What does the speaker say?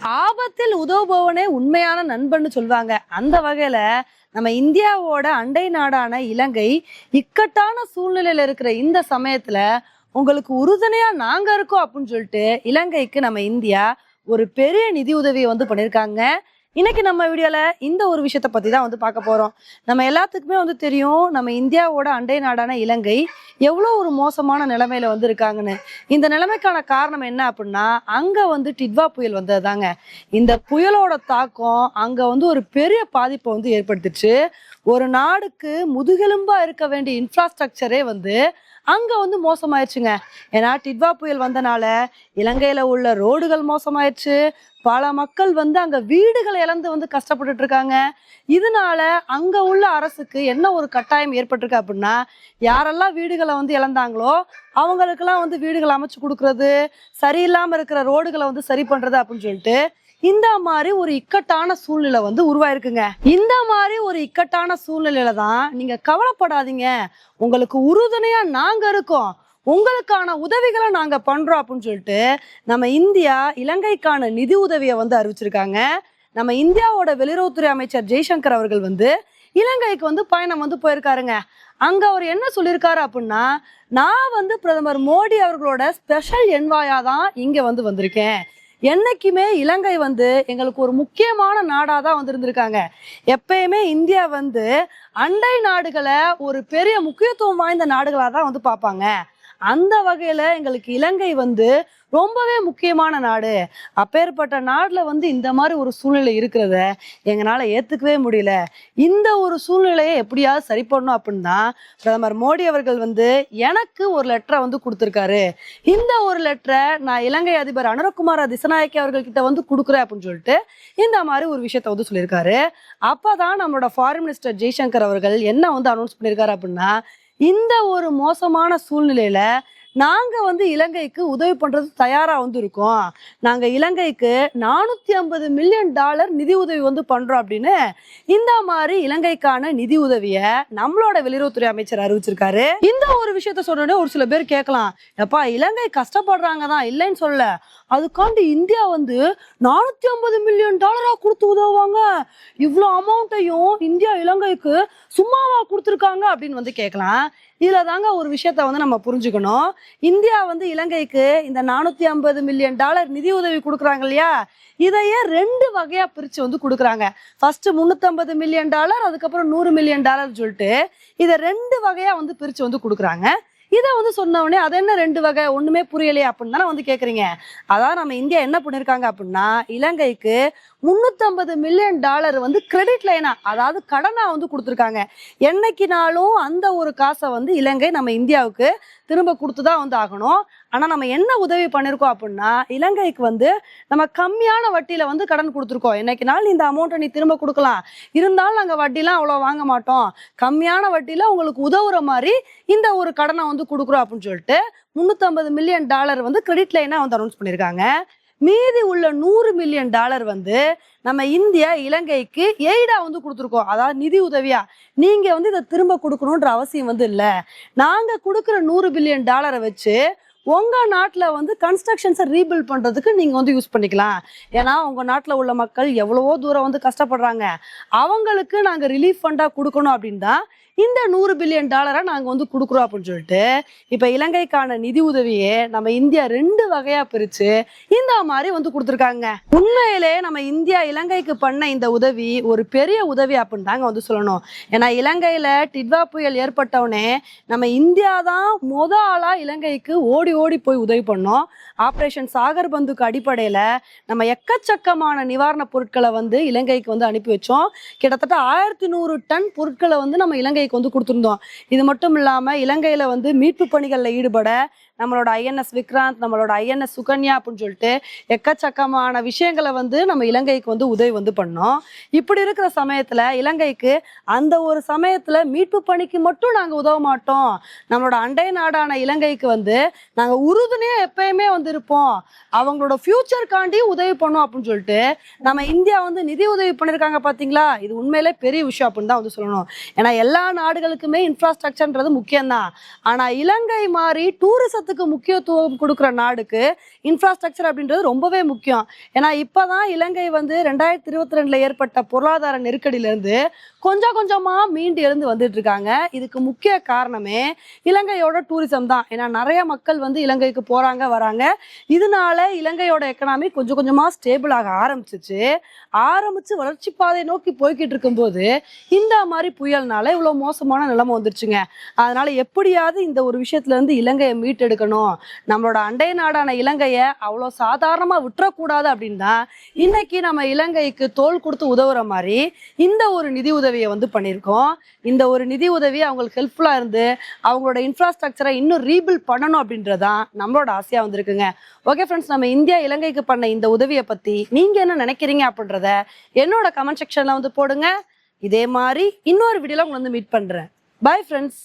ஆபத்தில் உதவுபவனே உண்மையான நண்பன்னு சொல்லுவாங்க அந்த வகையில நம்ம இந்தியாவோட அண்டை நாடான இலங்கை இக்கட்டான சூழ்நிலையில இருக்கிற இந்த சமயத்துல உங்களுக்கு உறுதுணையா நாங்க இருக்கோம் அப்படின்னு சொல்லிட்டு இலங்கைக்கு நம்ம இந்தியா ஒரு பெரிய நிதி உதவியை வந்து பண்ணியிருக்காங்க. இன்னைக்கு நம்ம வீடியோல இந்த ஒரு விஷயத்த பத்தி தான் வந்து பார்க்க போறோம். நம்ம எல்லாத்துக்குமே வந்து தெரியும் நம்ம இந்தியாவோட அண்டை நாடான இலங்கை எவ்வளோ ஒரு மோசமான நிலைமையில வந்து இருக்காங்கன்னு இந்த நிலைமைக்கான காரணம் என்ன அப்படின்னா அங்கே வந்து டிட்வா புயல் வந்தது தாங்க இந்த புயலோட தாக்கம் அங்கே வந்து ஒரு பெரிய பாதிப்பை வந்து ஏற்படுத்துச்சு. ஒரு நாடுக்கு முதுகெலும்பாக இருக்க வேண்டிய இன்ஃப்ராஸ்ட்ரக்சரே வந்து அங்க வந்து மோசமாயிருச்சுங்க. ஏன்னா டிட்வா புயல் வந்தனால இலங்கையில உள்ள ரோடுகள் மோசமாயிருச்சு. பல மக்கள் வந்து அங்க வீடுகளை இழந்து வந்து கஷ்டப்பட்டுட்டு இருக்காங்க இதனால அங்க உள்ள அரசுக்கு என்ன ஒரு கட்டாயம் ஏற்பட்டிருக்கு அப்படின்னா யாரெல்லாம் வீடுகளை வந்து இழந்தாங்களோ அவங்களுக்கெல்லாம் வந்து வீடுகள் அமைச்சு கொடுக்கறது சரியில்லாம இருக்கிற ரோடுகளை வந்து சரி பண்றது அப்படின்னு சொல்லிட்டு இந்த மாதிரி ஒரு இக்கட்டான சூழ்நிலை வந்து உருவாயிருக்குங்க. இந்த மாதிரி ஒரு இக்கட்டான சூழ்நிலையில தான் நீங்க கவலைப்படாதீங்க. உங்களுக்கு உறுதுணையா நாங்க இருக்கோம். உங்களுக்கான உதவிகளை நாங்க பண்றோம் அப்படின்னு சொல்லிட்டு நம்ம இந்தியா இலங்கைக்கான நிதி உதவியை வந்து அறிவிச்சிருக்காங்க. நம்ம இந்தியாவோட வெளியுறவுத்துறை அமைச்சர் ஜெய்சங்கர் அவர்கள் வந்து இலங்கைக்கு வந்து பயணம் வந்து போயிருக்காருங்க. அங்க அவர் என்ன சொல்லியிருக்காரு அப்படின்னா நான் வந்து பிரதமர் மோடி அவர்களோட ஸ்பெஷல் என்வாயா தான் இங்க வந்து வந்திருக்கேன். என்னைக்குமே இலங்கை வந்து எங்களுக்கு ஒரு முக்கியமான நாடாக தான் வந்திருந்திருக்காங்க. எப்பயுமே இந்தியா வந்து அண்டை நாடுகளை ஒரு பெரிய முக்கியத்துவம் வாய்ந்த நாடுகளாக தான் வந்து பார்ப்பாங்க. அந்த வகையில் எங்களுக்கு இலங்கை வந்து ரொம்பவே முக்கியமான நாடு. அப்பேற்பட்ட நாட்டில் வந்து இந்த மாதிரி ஒரு சூழ்நிலை இருக்கிறத எங்களால் ஏற்றுக்கவே முடியல. இந்த ஒரு சூழ்நிலையை எப்படியாவது சரி பண்ணணும் அப்படின்னு தான் பிரதமர் மோடி அவர்கள் வந்து எனக்கு ஒரு லெட்டரை வந்து கொடுத்துருக்காரு. இந்த ஒரு லெட்டரை நான் இலங்கை அதிபர் அனுரகுமார திசநாயக்கி அவர்கள்கிட்ட வந்து கொடுக்குறேன் அப்படின்னு சொல்லிட்டு இந்த மாதிரி ஒரு விஷயத்த வந்து சொல்லியிருக்காரு. அப்பதான் நம்மளோட ஃபாரின் மினிஸ்டர் ஜெய்சங்கர் அவர்கள் என்ன வந்து அனௌன்ஸ் பண்ணியிருக்காரு அப்படின்னா இந்த ஒரு மோசமான சூழ்நிலையில நாங்கள் வந்து இலங்கைக்கு உதவி பண்ணுறது தயாராக வந்து இருக்கோம் நாங்கள் இலங்கைக்கு நானூற்றி ஐம்பது மில்லியன் டாலர் நிதி உதவி வந்து பண்ணுறோம் அப்படின்னு இந்த மாதிரி இலங்கைக்கான நிதி உதவியை நம்மளோட வெளியுறவுத்துறை அமைச்சர் அறிவிச்சிருக்காரு. இந்த ஒரு விஷயத்த சொன்னோடனே ஒரு சில பேர் கேட்கலாம். எப்பா இலங்கை கஷ்டப்படுறாங்க தான் இல்லைன்னு சொல்ல அதுக்காண்டி இந்தியா வந்து நானூத்தி ஐம்பது மில்லியன் டாலரா கொடுத்து உதவுவாங்க. இவ்வளோ அமௌண்ட்டையும் இந்தியா இலங்கைக்கு சும்மாவா கொடுத்துருக்காங்க அப்படின்னு வந்து கேட்கலாம். இதுல தாங்க ஒரு விஷயத்த வந்து நம்ம புரிஞ்சுக்கணும். இந்தியா வந்து இலங்கைக்கு இந்த நானூத்தி ஐம்பது மில்லியன் டாலர் நிதி உதவி கொடுக்குறாங்க இல்லையா? இதையே ரெண்டு வகையா பிரிச்சு வந்து கொடுக்குறாங்க. ஃபர்ஸ்ட் முந்நூற்றம்பது மில்லியன் டாலர் அதுக்கப்புறம் நூறு மில்லியன் டாலர் சொல்லிட்டு இதை ரெண்டு வகையா வந்து பிரிச்சு வந்து கொடுக்குறாங்க. இதை வந்து சொன்ன உடனே அது என்ன ரெண்டு வகை? ஒண்ணுமே புரியலையே அப்படின்னு தானே வந்து கேக்குறீங்க. அதான் நம்ம இந்தியா என்ன பண்ணிருக்காங்க அப்படின்னா இலங்கைக்கு முந்நூற்றம்பது மில்லியன் டாலர் வந்து கிரெடிட் லைனா அதாவது கடனா வந்து கொடுத்துருக்காங்க. என்னைக்குனாலும் அந்த ஒரு காசை வந்து இலங்கை நம்ம இந்தியாவுக்கு திரும்ப கொடுத்து தான் வந்து ஆகணும். ஆனால் நம்ம என்ன உதவி பண்ணியிருக்கோம் அப்படின்னா இலங்கைக்கு வந்து நம்ம கம்மியான வட்டியில் வந்து கடன் கொடுத்துருக்கோம். என்னைக்குனாலும் இந்த அமௌண்ட்டை நீ திரும்ப கொடுக்கலாம். இருந்தாலும் நாங்கள் வட்டிலாம் அவ்வளோ வாங்க மாட்டோம். கம்மியான வட்டியில் உங்களுக்கு உதவுற மாதிரி இந்த ஒரு கடனை வந்து கொடுக்குறோம் அப்படின்னு சொல்லிட்டு முந்நூற்றம்பது மில்லியன் டாலர் வந்து கிரெடிட் லைனாக வந்து அனௌன்ஸ் பண்ணியிருக்காங்க மீதி உள்ள நூறு மில்லியன் டாலர் வந்து நம்ம இந்தியா இலங்கைக்கு எய்டா வந்து கொடுத்துருக்கோம். அதாவது நிதி உதவியா. நீங்க வந்து இதை திரும்ப கொடுக்கணுன்ற அவசியம் வந்து இல்லை. நாங்க கொடுக்குற நூறு பில்லியன் டாலரை வச்சு உங்கள் நாட்டில் வந்து கன்ஸ்ட்ரக்ஷன்ஸை ரீபில்ட் பண்ணுறதுக்கு நீங்கள் வந்து யூஸ் பண்ணிக்கலாம். ஏன்னா உங்கள் நாட்டில் உள்ள மக்கள் எவ்வளவோ தூரம் வந்து கஷ்டப்படுறாங்க. அவங்களுக்கு நாங்கள் ரிலீஃப் ஃபண்டாக கொடுக்கணும் அப்படின்னா இந்த நூறு பில்லியன் டாலரை நாங்கள் வந்து கொடுக்குறோம் அப்படின்னு சொல்லிட்டு இப்போ இலங்கைக்கான நிதி உதவியை நம்ம இந்தியா ரெண்டு வகையாக பிரித்து இந்த மாதிரி வந்து கொடுத்துருக்காங்க. உண்மையிலே நம்ம இந்தியா இலங்கைக்கு பண்ண இந்த உதவி ஒரு பெரிய உதவி அப்படின்னு தாங்க வந்து சொல்லணும். ஏன்னா இலங்கையில் டிட்வா புயல் ஏற்பட்டவுடனே நம்ம இந்தியா தான் முத ஆளாக இலங்கைக்கு ஓடி ஓடி போய் உதவி பண்ணோம். ஆப்ரேஷன் சாகர் பந்துக்கு அடிப்படையில் நம்ம எக்கச்சக்கமான நிவாரணப் பொருட்களை வந்து இலங்கைக்கு வந்து அனுப்பி வச்சோம். கிட்டத்தட்ட ஆயிரத்தி நூறு டன் பொருட்களை வந்து நம்ம இலங்கைக்கு வந்து கொடுத்துருந்தோம். இது மட்டும் இல்லாமல் இலங்கையில் வந்து மீட்பு பணிகளில் ஈடுபட நம்மளோட ஐஎன்எஸ் விக்ராந்த் நம்மளோட ஐஎன்எஸ் சுகன்யா அப்படின்னு சொல்லிட்டு எக்கச்சக்கமான விஷயங்களை வந்து நம்ம இலங்கைக்கு வந்து உதவி வந்து பண்ணோம். இப்படி இருக்கிற சமயத்தில் இலங்கைக்கு அந்த ஒரு சமயத்தில் மீட்பு பணிக்கு மட்டும் நாங்கள் உதவ மாட்டோம். நம்மளோட அண்டை நாடான இலங்கைக்கு வந்து நாங்கள் உறுதுணையாக எப்பயுமே வந்து இருப்போம். அவங்களோட ஃபியூச்சருக்காண்டி உதவி பண்ணோம் அப்படின்னு சொல்லிட்டு நம்ம இந்தியா வந்து நிதி உதவி பண்ணியிருக்காங்க பார்த்தீங்களா இது உண்மையிலே பெரிய விஷயம் அப்படின்னு தான் வந்து சொல்லணும். ஏன்னா எல்லா நாடுகளுக்குமே இன்ஃப்ராஸ்ட்ரக்சர்ன்றது முக்கியம்தான். ஆனால் இலங்கை மாதிரி டூரிசத்துக்கு முக்கியத்துவம் கொடுக்குற நாடுக்கு இன்ஃப்ராஸ்ட்ரக்சர் அப்படின்றது ரொம்பவே முக்கியம். ஏன்னா இப்போ தான் இலங்கை வந்து ரெண்டாயிரத்தி இருபத்தி ரெண்டில் ஏற்பட்ட பொருளாதார நெருக்கடியிலேருந்து கொஞ்சம் கொஞ்சமாக மீண்டு எழுந்து வந்துட்டு இருக்காங்க இதுக்கு முக்கிய காரணமே இலங்கையோட டூரிசம் தான். ஏன்னா நிறைய மக்கள் வந்து இலங்கைக்கு போகிறாங்க வராங்க. இதனால இலங்கையோட எக்கனாமி கொஞ்சம் கொஞ்சமாக ஸ்டேபிள் ஆக ஆரம்பிச்சிச்சு. ஆரம்பித்து வளர்ச்சி பாதை நோக்கி போய்கிட்டு இருக்கும்போது இந்த மாதிரி புயல்னால இவ்வளோ மோசமான நிலைமை வந்துருச்சுங்க. அதனால எப்படியாவது இந்த ஒரு விஷயத்துல இருந்து இலங்கையை மீட்டெடுக்கணும். நம்மளோட அண்டை நாடான இலங்கையை அவ்வளோ சாதாரணமா விட்டுறக்கூடாது அப்படின்னு தான் இன்னைக்கு நம்ம இலங்கைக்கு தோல் கொடுத்து உதவுற மாதிரி இந்த ஒரு நிதி உதவியை வந்து பண்ணியிருக்கோம். இந்த ஒரு நிதி உதவி அவங்களுக்கு ஹெல்ப்ஃபுல்லா இருந்து அவங்களோட இன்ஃப்ராஸ்ட்ரக்சரை இன்னும் ரீபில்ட் பண்ணணும் அப்படின்றதான் நம்மளோட ஆசையா வந்திருக்குங்க. ஓகே ஃப்ரெண்ட்ஸ் நம்ம இந்தியா இலங்கைக்கு பண்ண இந்த உதவியை பத்தி நீங்க என்ன நினைக்கிறீங்க அப்படின்றத என்னோட கமெண்ட் செக்ஷன்ல வந்து போடுங்க. இதே மாதிரி இன்னொரு வீடியோல உங்களை வந்து மீட் பண்றேன். Bye friends